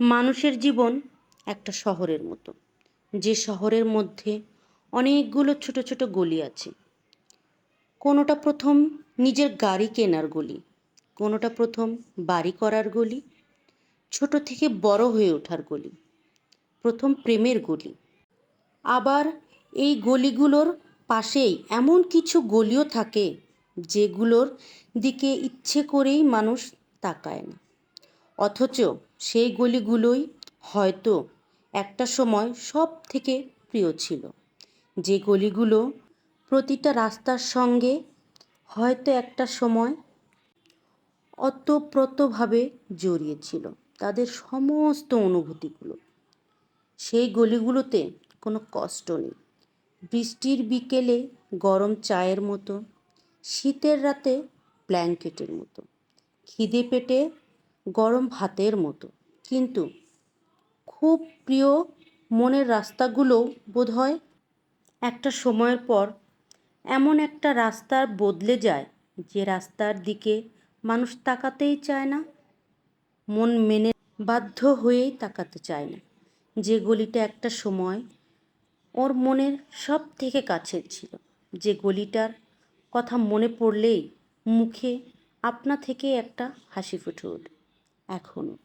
মানুষের জীবন একটা শহরের মতো। যে শহরের মধ্যে অনেকগুলো ছোট ছোট গলি আছে। কোনোটা প্রথম নিজের গাড়ি কেনার গলি, কোনোটা প্রথম বাড়ি করার গলি, ছোট থেকে বড় হয়ে ওঠার গলি, প্রথম প্রেমের গলি। আবার এই গলিগুলোর পাশেই এমন কিছু গলিও থাকে যেগুলোর দিকে ইচ্ছে করেই মানুষ তাকায় না। অথচ সেই গলিগুলোই হয়তো একটা সময় সব থেকে প্রিয় ছিল। যে গলিগুলো প্রতিটা রাস্তার সঙ্গে হয়তো একটা সময় অতপ্রতভাবে জড়িয়ে ছিল, তাদের সমস্ত অনুভূতিগুলো। সেই গলিগুলোতে কোনো কষ্ট নেই। বৃষ্টির বিকেলে গরম চায়ের মতো, শীতের রাতে ব্ল্যাঙ্কেটের মতো। খিদে পেটে গরম ভাতের মতো। কিন্তু খুব প্রিয় মনের রাস্তাগুলোও বোধহয় একটা সময়ের পর এমন একটা রাস্তার বদলে যায় যে রাস্তার দিকে মানুষ তাকাতেই চায় না, মন মেনে বাধ্য হয়েই তাকাতে চায় না। যে গলিটা একটা সময় ওর মনের সব থেকে কাছের ছিল, যে গলিটার কথা মনে পড়লেই মুখে আপনা থেকে একটা হাসি ফুটে ওঠে। এখনও।